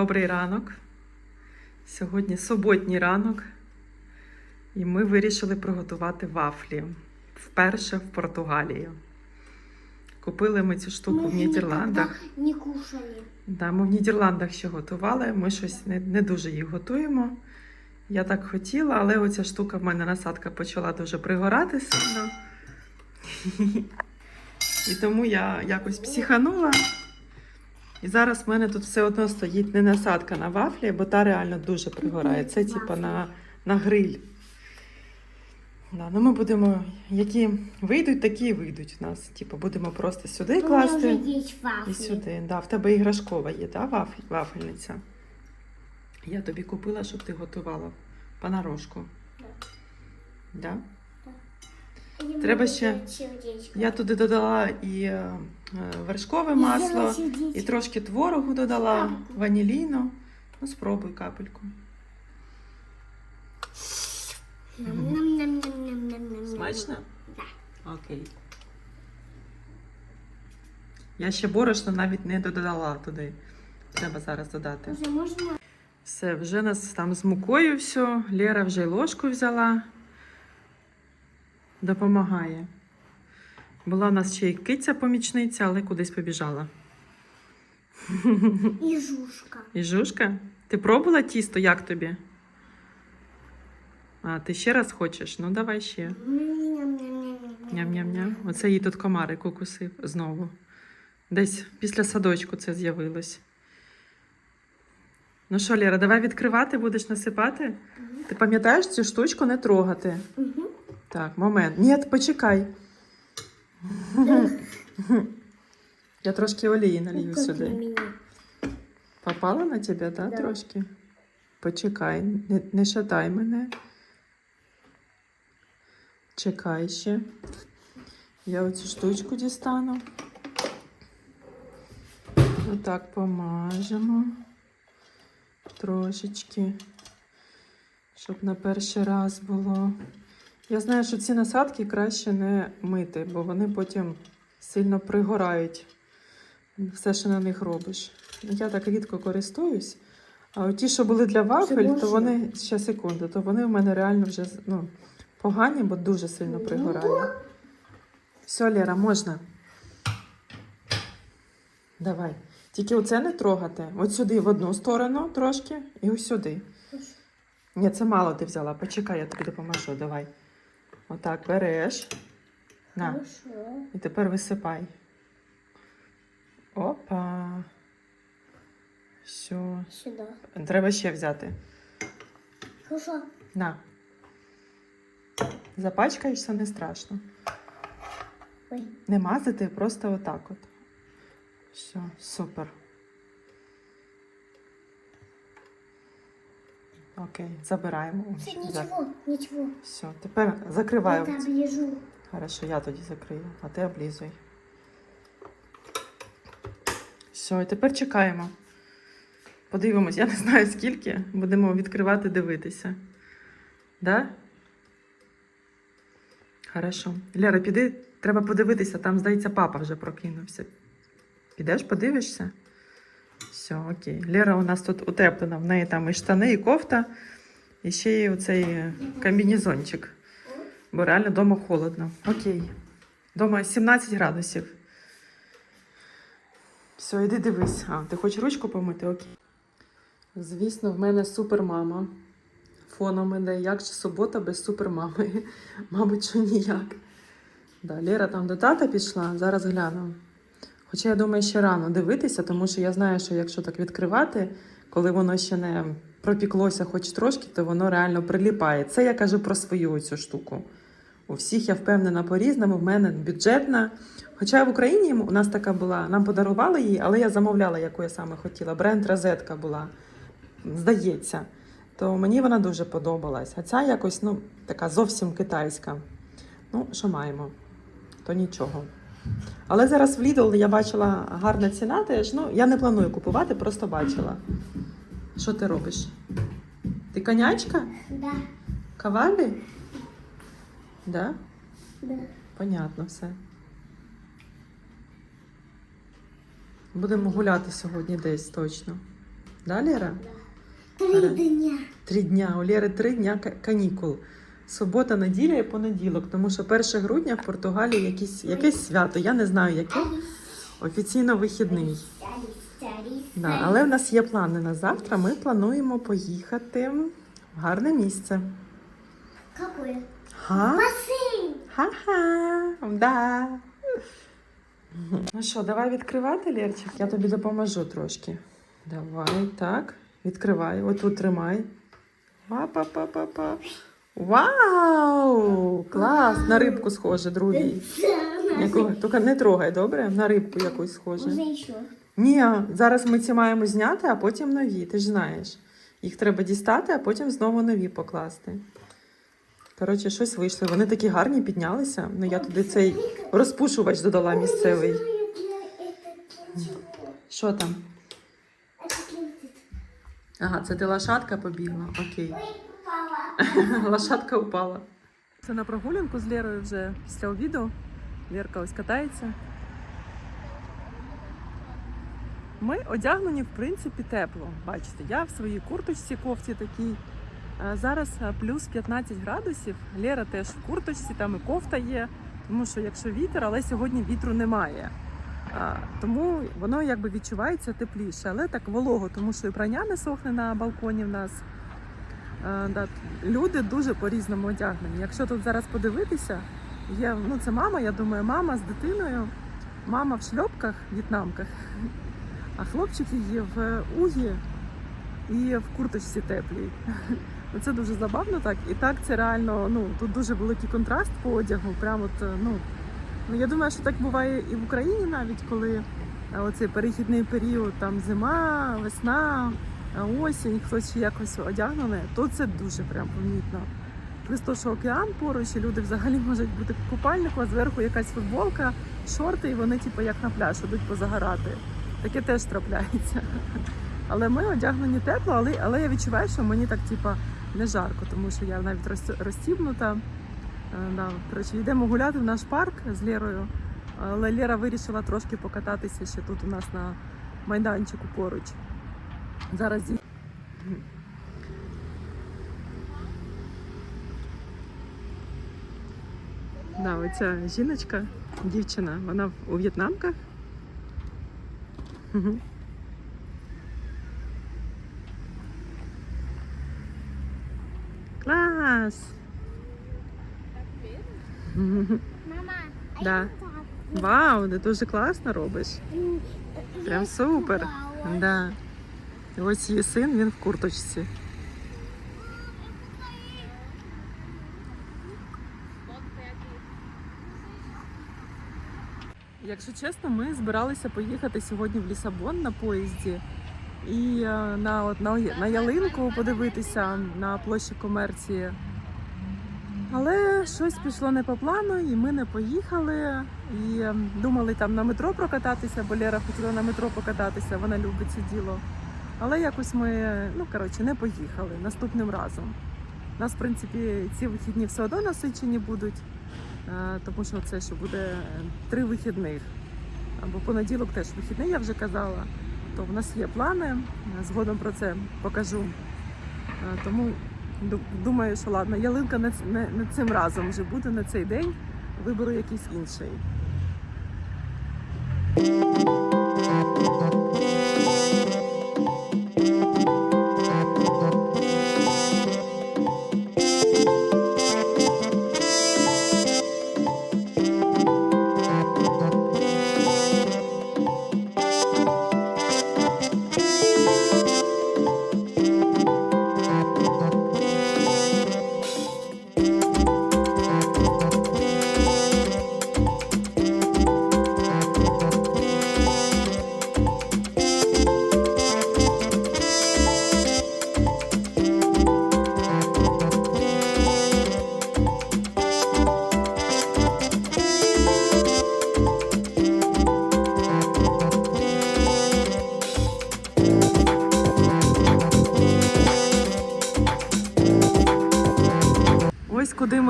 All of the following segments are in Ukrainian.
добрий ранок. Сьогодні суботній ранок. І ми вирішили приготувати вафлі вперше в Португалії. Купили ми цю штуку в Нідерландах. Не кушали. Да, ми в Нідерландах ще готували. Ми щось не, не дуже їх готуємо. Я так хотіла, але оця штука в мене насадка почала дуже пригорати сильно. І тому я якось психанула. І зараз в мене тут все одно стоїть не насадка на вафлі, бо та реально дуже пригорає. Це типа на, на гриль. Да, ну ми будемо, які вийдуть, такі і вийдуть у нас. Типу, будемо просто сюди класти. І сюди. Да, в тебе іграшкова є, да, вафель, вафельниця? Я тобі купила, щоб ти готувала понарошку. Да. Я Треба ще- Я туди додала і е, вершкове масло, і трошки творогу додала, ваніліну. Ну, спробуй капельку. Смачно? Да. Окей. Я ще борошно навіть не додала туди. Треба зараз додати. Уже можно? Все, вже нас там з мукою все. Лера вже й ложку взяла. Допомагає. Була в нас ще й киця помічниця, але кудись побіжала. И жушка. І жушка, ти пробувала тісто, як тобі? А, ти ще раз хочеш? Ну, давай ще. Ням-ням-ням-ням-ням. Оце їй тут комарик укусив знову. Десь після садочку це з'явилось. Ну що, Лера, давай відкривати, будеш насипати? Ти пам'ятаєш цю штучку не трогати? Мгм. Так, момент. Ні, почекай. Я трошки олії налью сюди. Попала на тебе, да, Да. трошки? Почекай, не, не шатай мене. Чекай ще. Я оцю штучку дістану. Отак помажемо. Трошечки. Щоб на перший раз було. Я знаю, що ці насадки краще не мити, бо вони потім сильно пригорають. Все, що на них робиш. Я так рідко користуюсь. А ті, що були для вафель, то вони ще секунду, то вони в мене реально вже ну, погані, бо дуже сильно пригорає. Все, Лера, можна. Давай. Тільки оце не трогати. От сюди в одну сторону трошки і ось сюди. Ні, це мало ти взяла. Почекай, я тобі допоможу. Давай. Отак береш. На. І тепер висипай. Опа. Все. Сюда. Треба ще взяти. Хорошо. На. Запачкаєшся, не страшно. Ой. Не мазати, просто отак от. Все, супер. Окей, забираємо. Це За- ничего, ничего. Все, тепер закриваю. Это оближу. Хорошо, я тоді закрию, а ти облізуй. Все, і тепер чекаємо. Подивимось, я не знаю скільки. Будемо відкривати, дивитися. Да? Хорошо. Лера, піди, треба подивитися, там, здається, папа вже прокинувся. Підеш, подивишся? Все, окей. Лера у нас тут утеплена, в неї там і штани, і кофта, і ще й оцей комбінезончик. Бо реально вдома холодно. Окей. Дома 17 градусів. Все, йди дивись. А, ти хочеш ручку помити? Окей. Звісно, в мене супермама. Фоном іде. Як же субота без супермами? Мабуть, що ніяк. Да, Лера там до тата пішла, зараз гляну. Хоча я думаю, ще рано дивитися, тому що я знаю, що якщо так відкривати, коли воно ще не пропіклося хоч трошки, то воно реально приліпає. Це я кажу про свою цю штуку. У всіх я впевнена по-різному, в мене бюджетна. Хоча в Україні у нас така була, нам подарували її, але я замовляла, яку я саме хотіла. Бренд розетка була, здається. То мені вона дуже подобалась. А ця якось ну, така зовсім китайська. Ну, що маємо, то нічого. Але зараз в Lidl я бачила гарна ціна теж. Ну, я не планую купувати, просто бачила. Що ти робиш? Ти конячка? Да. Кавалі? Да? Да. Понятно все. Будемо гуляти сьогодні десь точно. Да, Лера? Три дня. Три дня. У Лєри три дня канікул. Субота, неділя і понеділок, тому що 1 грудня в Португалії якісь, якесь свято. Я не знаю, яке. Офіційно вихідний. Да, але в нас є плани на завтра. Ми плануємо поїхати в гарне місце. Какое? Бассейн. Ха-ха, да. Ну що, давай відкривати, Лерчик, я тобі допоможу трошки. Давай, так. Відкривай. Отут тримай. Па-па-па-па-па. Вау! Клас! На рибку схоже, другий. Якого? Тільки не трогай, добре? На рибку якусь схоже. Уже. Ні, зараз ми ці маємо зняти, а потім нові. Ти ж знаєш. Їх треба дістати, а потім знову нові покласти. Коротше, щось вийшло. Вони такі гарні піднялися. Ну я туди цей розпушувач додала місцевий. Що там? Ага, це ти лошадка побігла. Окей. Лошадка упала. Це на прогулянку з Лерою вже після обіду. Лерка ось катається. Ми одягнені, в принципі, тепло. Бачите, я в своїй курточці, кофті такій. Зараз плюс 15 градусів. Лера теж в курточці, там і кофта є. Тому що якщо вітер, але сьогодні вітру немає. Тому воно якби відчувається тепліше, але так волого, тому що і прання не сохне на балконі в нас. Да, люди дуже по-різному одягнені. Якщо тут зараз подивитися, є, ну це мама, я думаю, мама з дитиною, мама в шльопках, в'єтнамках, а хлопчик її в угі і в курточці теплій. Ну, Це дуже забавно так. І так це реально, ну тут дуже великий контраст по одягу. Прямо от, е, ну, ну я думаю, що так буває і в Україні навіть, коли е, оцей перехідний період, там зима, весна, е, осінь, хтось якось одягнений, то це дуже прям помітно. Плюс то, що океан поруч, і люди взагалі можуть бути в купальнику, а зверху якась футболка, шорти, і вони, типу, як на пляж, ідуть позагорати. Таке теж трапляється. Але ми одягнені тепло, але, але я відчуваю, що мені так, типа, не жарко, тому що я навіть роз- розстібнута. Е, Да. Коротше, йдемо гуляти в наш парк з Лерою. Але Лера вирішила трошки покататися ще тут у нас на майданчику поруч. Зараз зі- Да, оця жіночка, дівчина, вона у в'єтнамках. Клас! Мама, а Да. Вау, ти дуже класно робиш. Прям супер. Да. Ось її син, він в курточці. Якщо чесно, ми збиралися поїхати сьогодні в Лісабон на поїзді і е, на, от, на, на ялинку подивитися на площі комерції. Але щось пішло не по плану, і ми не поїхали. І е, думали там на метро прокататися, бо Лера хотіла на метро покататися, вона любить це діло. Але якось ми, ну коротше, не поїхали наступним разом. У нас, в принципі, ці вихідні все одно насичені будуть, е, тому що це що буде е, три вихідних. Або понеділок теж вихідний, я вже казала. То в нас є плани, е, згодом про це покажу. Тому думаю, що ладно, ялинка не, не, не цим разом вже буде на цей день. Виберу якийсь інший.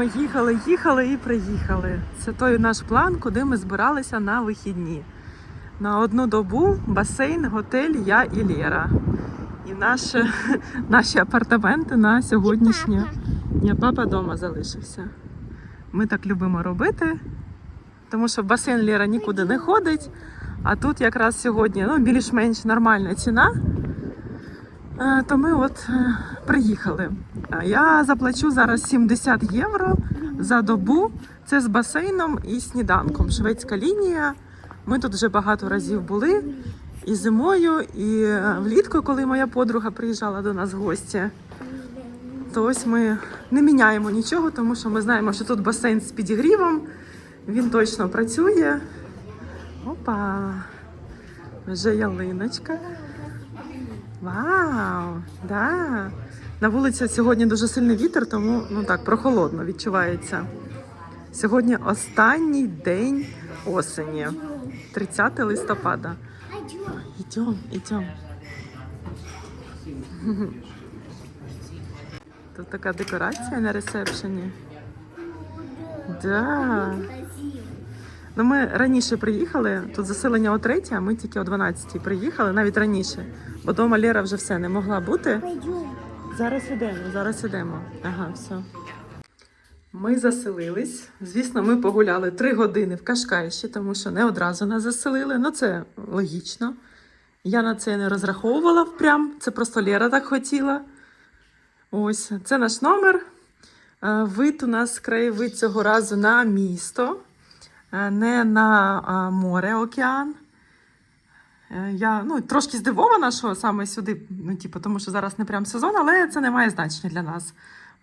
Ми їхали, їхали і приїхали. Це той наш план, куди ми збиралися на вихідні. На одну добу басейн, готель, я і Лєра. І наші, наші апартаменти на сьогоднішнє. Ні, папа вдома залишився. Ми так любимо робити, тому що в басейн Лера нікуди не ходить. А тут якраз сьогодні ну, більш-менш нормальна ціна. Е, То ми от е, приїхали. Я заплачу зараз 70 євро за добу. Це з басейном і сніданком. Шведська лінія. Ми тут вже багато разів були. І зимою, і е, влітку, коли моя подруга приїжджала до нас в гості. То ось ми не міняємо нічого, тому що ми знаємо, що тут басейн з підігрівом. Він точно працює. Опа! Вже ялиночка. Вау! Да. На вулиці сьогодні дуже сильний вітер, тому ну так, прохолодно відчувається. Сьогодні останній день осені, 30 листопада. Идем, идем. Тут така декорація на ресепшені. Да. Ну, ми раніше приїхали, тут заселення о 3, а ми тільки о 12 приїхали, навіть раніше. Бо дома Лера вже все не могла бути. Зараз ідемо, зараз ідемо. Ага, все. Ми заселились. Звісно, ми погуляли три години в Кашкайші, тому що не одразу нас заселили. Ну, це логічно. Я на це не розраховувала прям. Це просто Лера так хотіла. Ось, це наш номер. Е, Вид у нас краєвид цього разу на місто, е, не на море, океан. Е, Я ну, трошки здивована, що саме сюди, ну, типу, тому що зараз не прям сезон, але це не має значення для нас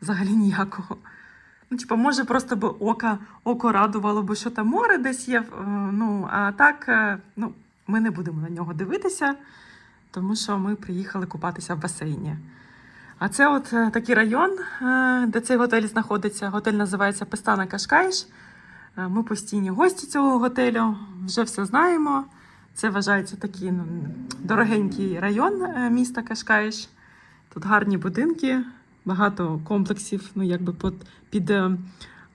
взагалі ніякого. Ну, типу, може, просто б око, око радувало, бо що там море десь є. е, Ну, а так, е, ну, ми не будемо на нього дивитися, тому що ми приїхали купатися в басейні. А це от такий район, де цей готель знаходиться. Готель називається Пестана Кашкайш. Ми постійні гості цього готелю, вже все знаємо. Це вважається такий ну, дорогенький район е, міста Кашкаїш. Тут гарні будинки, багато комплексів, ну якби під, під е,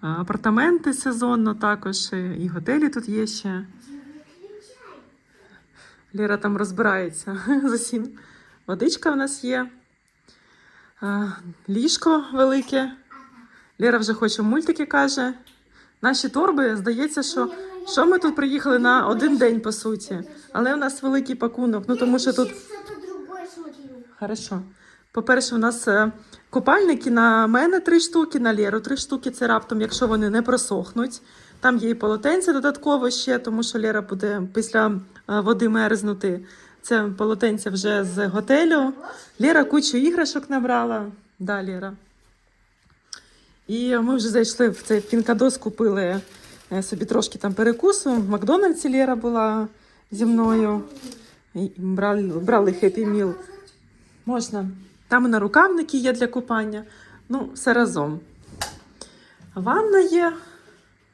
апартаменти сезонно також, е, і готелі тут є ще. Лера там розбирається з усім. Водичка в нас є. Ліжко велике. Лера вже хоче мультики каже. Наші торби, здається, що, що ми тут приїхали на один день, по суті. Але у нас великий пакунок. Ну тому що тут. Хорошо. По-перше, у нас е, купальники на мене три штуки, на Леру три штуки. Це раптом, якщо вони не просохнуть. Там є і полотенце додатково ще, тому що Лера буде після е, води мерзнути. Це полотенце вже з готелю. Лера кучу іграшок набрала. Да, Лера. І ми вже зайшли в цей пінкадос, купили собі трошки там перекусу. В Макдональдсі Лера була зі мною. І брали, брали Happy Meal. Можна. Там на рукавники є для купання. Ну, все разом. Ванна є.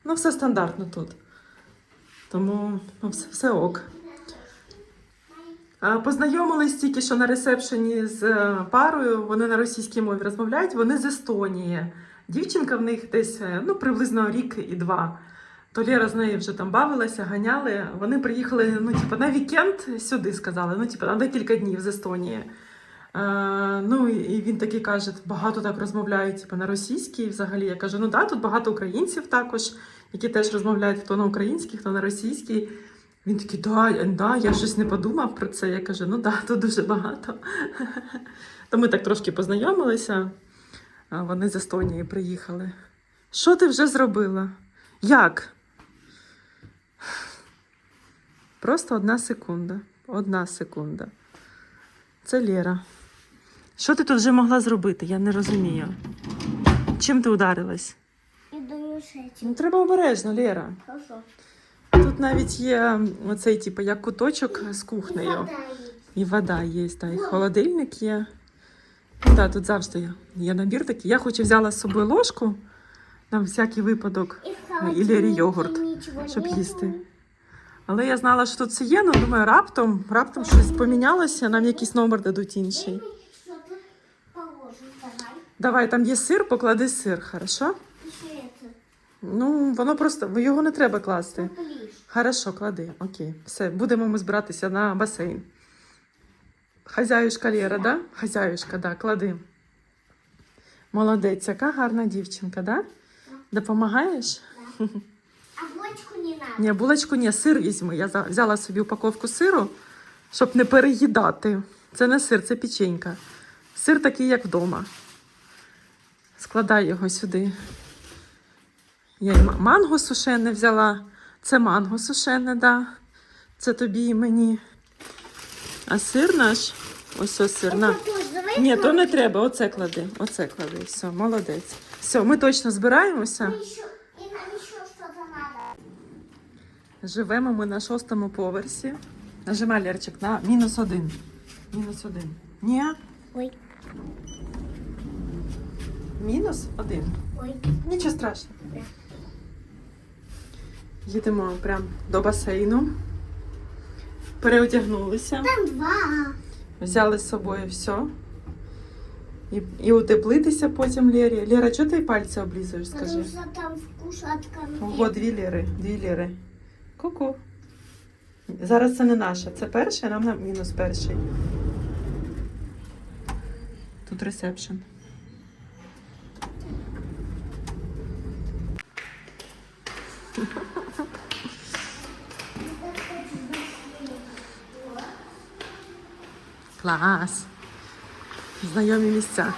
Ну, все стандартно тут. Тому ну, все, все ок. Познайомились тільки що на ресепшені з е, парою. Вони на російській мові розмовляють. Вони з Естонії. Дівчинка в них десь е, ну, приблизно рік і два. То Лера з нею вже там бавилася, ганяли. Вони приїхали ну, типу, на вікенд сюди, сказали, ну, типу, на декілька днів з Естонії. Е, ну і він такий каже, багато так розмовляють типу, на російській взагалі. Я кажу, ну да, тут багато українців також, які теж розмовляють хто на українській, хто на російській. Він такий, да, да, я щось не подумав про це. Я кажу, ну да, тут дуже багато. То ми так трошки познайомилися. А Вони з Естонії приїхали. Що ти вже зробила? Як? Просто одна секунда. Одна секунда. Це Лера. Що ти тут вже могла зробити? Я не розумію. Чим ти ударилась? Я думаю. Ну, треба обережно, Лера. Хорошо. Тут навіть є оцей, типу, як куточок з кухнею. Вода. І вода є, та, і холодильник є. Ну, да, тут завжди є, є набір такий. Я хоч і взяла з собою ложку на всякий випадок, в Ну, и йогурт, щоб їсти. Але я знала, що тут це є, ну думаю, раптом, раптом щось помінялося, нам якийсь номер дадуть інший. Давай. Там є сир, поклади сир, хорошо? Ну, воно просто його не треба класти. Хорошо, клади. Окей. Все, будемо ми збиратися на басейн. Хазяюшка Лера, да? Хазяюшка, да, клади. Молодець, яка гарна дівчинка, да? Допомагаєш? А бочку не надо. Ні, булочку ні, сир візьми. Я взяла собі упаковку сиру, щоб не переїдати. Це не сир, це печенька. Сир такий, як вдома. Складай його сюди. Я й манго сушене взяла. Це манго сушене, да. Це тобі і мені. А сир наш, ось ось сир. На. Ні, то не треба. Оце клади. Оце клади. Все, молодець. Все, ми точно збираємося. Живемо ми на шостому поверсі. Нажимай Лерчик на мінус один. Мінус один. Ні. Ой, Мінус один. ой. Нічого страшного. Да. Їдемо прямо до басейну. Переодягнулися, Там два. взяли з собою все. І, і утеплитися потім Лері. Лера, чого ти пальці облізуєш, скажи? Потому что там вкус конфет. Ого, дві ліри, дві ліри. Ку-ку. Зараз це не наше. Це перший, нам на мінус перший. Тут ресепшн. Клас. Знайомі місця.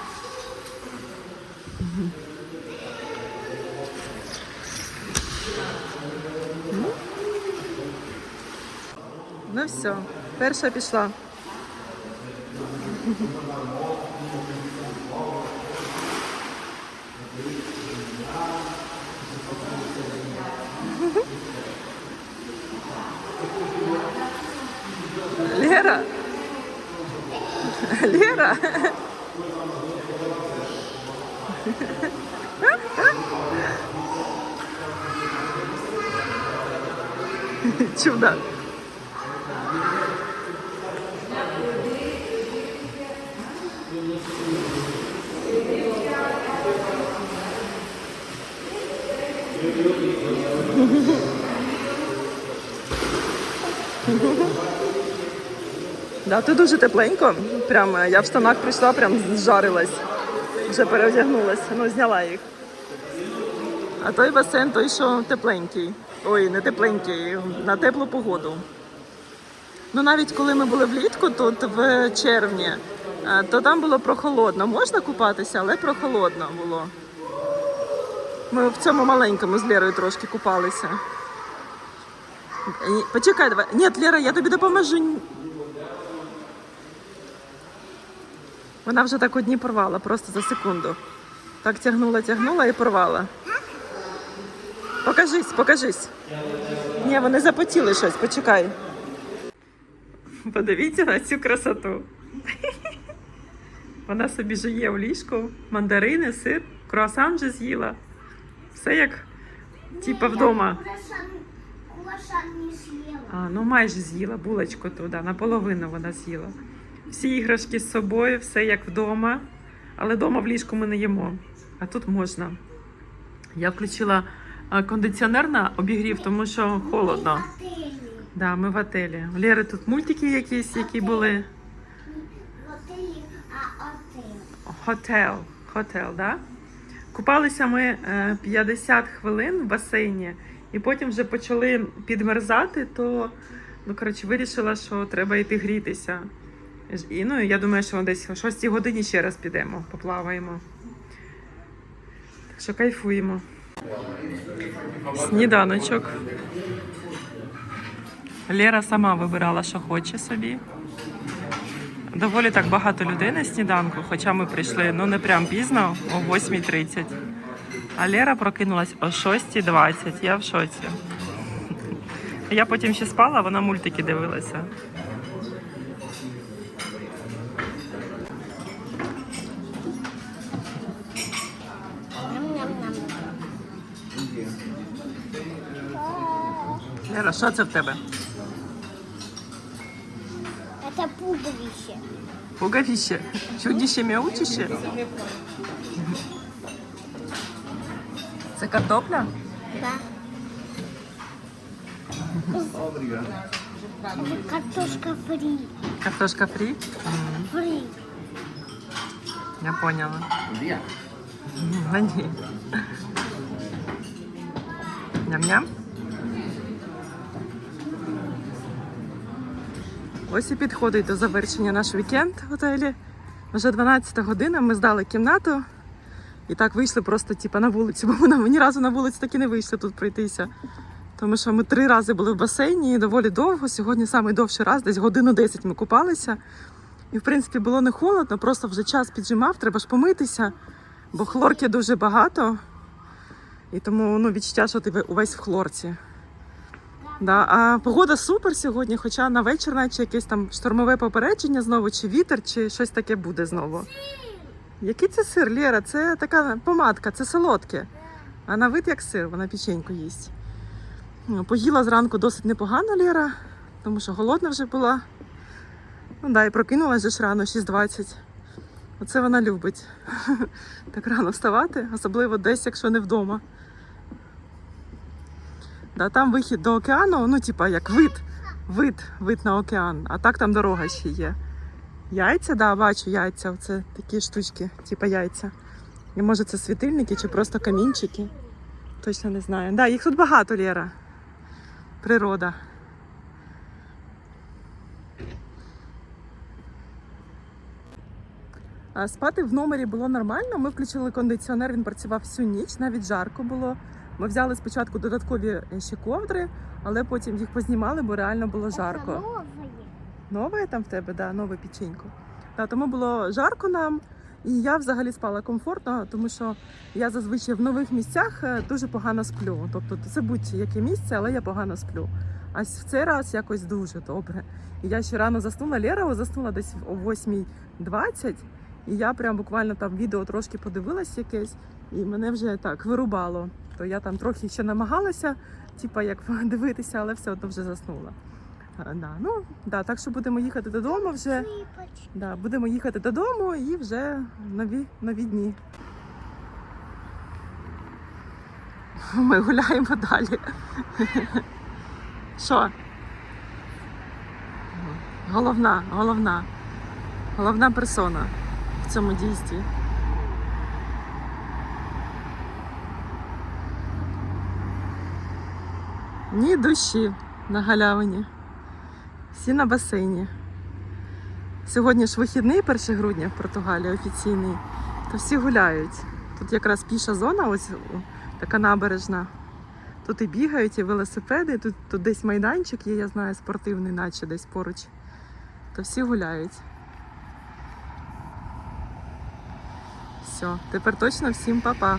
Ну все, перша пішла. Лера. Лера. Чудо. Да, тут дуже тепленько. Прям е, я в штанах прийшла, прям зжарилась. Вже переодягнулася, ну зняла їх. А той басейн, той, що тепленький. Ой, не тепленький, на теплу погоду. Ну навіть коли ми були влітку тут в червні, е, то там було прохолодно. Можна купатися, але прохолодно було. Ми в цьому маленькому з Лерою трошки купалися. Ні, Почекай, давай. Ні, Лера, я тобі допоможу. Вона вже так одні порвала, просто за секунду. Так тягнула, тягнула і порвала. Покажись, покажись. Ні, вони запотіли щось, почекай. Подивіться на цю красоту. Вона собі жиє в ліжку, мандарини, сир, круасан вже з'їла. Все як типа вдома. Круассан не съела. А, ну майже з'їла булочку туди, наполовину вона з'їла. Всі іграшки з собою, все як вдома. Але вдома в ліжку ми не їмо. А тут можна. Я включила кондиціонер на обігрів, тому що холодно. В отеле. Да, ми в отелі. У Лєри тут мультики якісь, які були. В отеле, а отель. Хотел. Хотел, да? Купалися ми е, 50 хвилин в басейні, і потім вже почали підмерзати, то ну, коротше, вирішила, що треба йти грітися. І ну, я думаю, що десь о 6 годині ще раз підемо, поплаваємо. Так що кайфуємо. Сніданочок. Лера сама вибирала, що хоче собі. Доволі так багато людей на сніданку, хоча ми прийшли ну не прям пізно, о 8.30. А Лера прокинулась о 6.20. Я в шоці. Я потім ще спала, вона мультики дивилася. Лера, що це в тебе? Это пуговище. Пуговище. Чудіще мяучище. Це картопля? Да. Картошка фри. Картошка фрі? Фри. Я поняла. Ням-ням. Ось і підходить до завершення наш вікенд в готелі. Вже 12 година, ми здали кімнату і так вийшли просто типу, на вулицю, бо ми на- ні разу на вулицю так і не вийшли тут пройтися. Тому що ми три рази були в басейні доволі довго. Сьогодні найдовший раз, десь годину 10 ми купалися. І, в принципі, було не холодно, просто вже час піджимав, треба ж помитися, бо хлорки дуже багато. І тому ну, відчуття, що ти увесь в хлорці. Да. А погода супер сьогодні, хоча на вечір, наче якесь там штормове попередження знову, чи вітер, чи щось таке буде знову. Який це сир, Лєра? Це така помадка, це солодке. А на вид як сир, вона печеньку їсть. Ну, Поїла зранку досить непогано Лєра, тому що голодна вже була. Ну да, і прокинулася ж рано, 6.20. Оце вона любить. Так рано вставати, особливо десь, якщо не вдома. Да, там вихід до океану, ну, типа, як вид, вид, вид на океан, а так там дорога ще є. Яйця, да, бачу яйця. Оце такі штучки, типа яйця. І може це світильники чи просто камінчики. Точно не знаю. Да, їх тут багато, Лєра. Природа. А Спати в номері було нормально. Ми включили кондиціонер, він працював всю ніч, навіть жарко було. Ми взяли спочатку додаткові ще ковдри, але потім їх познімали, бо реально було жарко. Нове там в тебе, да, нове печенько. Та, тому було жарко нам, і я взагалі спала комфортно, тому що я зазвичай в нових місцях е, дуже погано сплю. Тобто це будь-яке місце, але я погано сплю. А в цей раз якось дуже добре. І я ще рано заснула. Лєра заснула десь о 8.20, і я прям буквально там відео трошки подивилась якесь, і мене вже так вирубало. То я там трохи ще намагалася, типа як дивитися, але все одно вже заснула. А, Да, ну, да, так що будемо їхати додому вже. Да, будемо їхати додому і вже нові, нові дні. Ми гуляємо далі. Що? Головна, головна, головна персона в цьому дійстві. Ні душі на галявині. Всі на басейні. Сьогодні ж вихідний 1 грудня в Португалії офіційний, то всі гуляють. Тут якраз піша зона, ось така набережна. Тут і бігають, і велосипеди, тут, тут десь майданчик є, я знаю, спортивний, наче десь поруч. То всі гуляють. Все, тепер точно всім па-па.